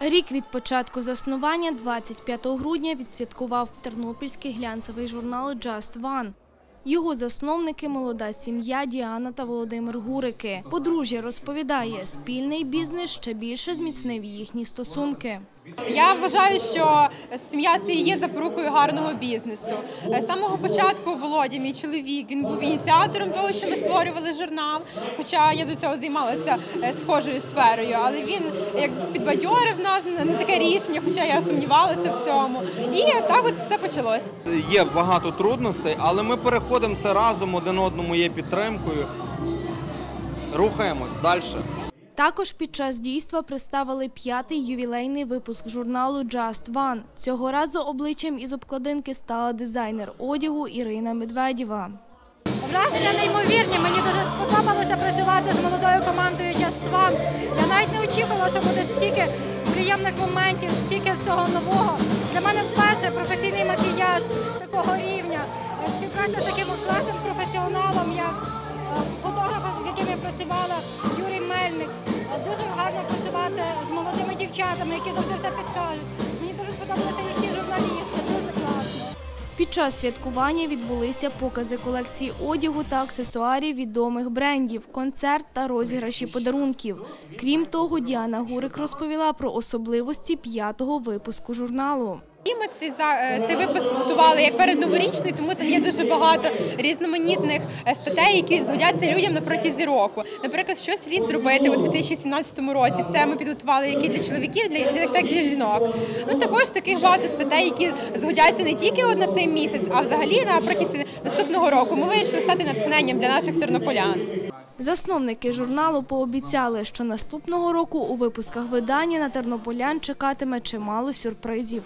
Рік від початку заснування 25 грудня відсвяткував тернопільський глянцевий журнал Just One. Його засновники – молода сім'я Діана та Володимир Гурики. Подружжя розповідає, спільний бізнес ще більше зміцнив їхні стосунки. Я вважаю, що сім'я це і є запорукою гарного бізнесу. З самого початку Володя, мій чоловік, він був ініціатором того, що ми створювали журнал. Хоча я до цього займалася е, схожою сферою, але він як підбадьорив нас на таке рішення, хоча я сумнівалася в цьому. І так от все почалось. Є багато трудностей, але ми переходимо це разом, один одному є підтримкою. Рухаємось далі. Також під час дійства представили п'ятий ювілейний випуск журналу Just One. Цього разу обличчям із обкладинки стала дизайнер одягу Ірина Медведєва. Враження неймовірні. Мені дуже сподобалося працювати з молодою командою Just One. Я навіть не очікувала, що буде стільки приємних моментів, стільки всього нового. Для мене вперше професійний макіяж такого рівня. Співпраця з таким класним професіоналом, як е, фотографом, з яким я працювала, Юрій Мельник. Дуже гарно працювати з молодими дівчатами, які завжди все підкажуть. Мені дуже сподобалися їхні журналісти, дуже класно. Під час святкування відбулися покази колекції одягу та аксесуарів відомих брендів, концерт та розіграші подарунків. Крім того, Діана Гурик розповіла про особливості п'ятого випуску журналу. І ми цей, е, цей випуск готували як передноворічний, тому там є дуже багато різноманітних е, статей, які згодяться людям на протязі року. Наприклад, що слід зробити у 2017 році. Це ми підготували як і для чоловіків, для, так і для жінок. Ну також таких багато статей, які згодяться не тільки на цей місяць, а взагалі на протязі наступного року. Ми вирішили стати натхненням для наших тернополян. Засновники журналу пообіцяли, що наступного року у випусках видання на тернополян чекатиме чимало сюрпризів.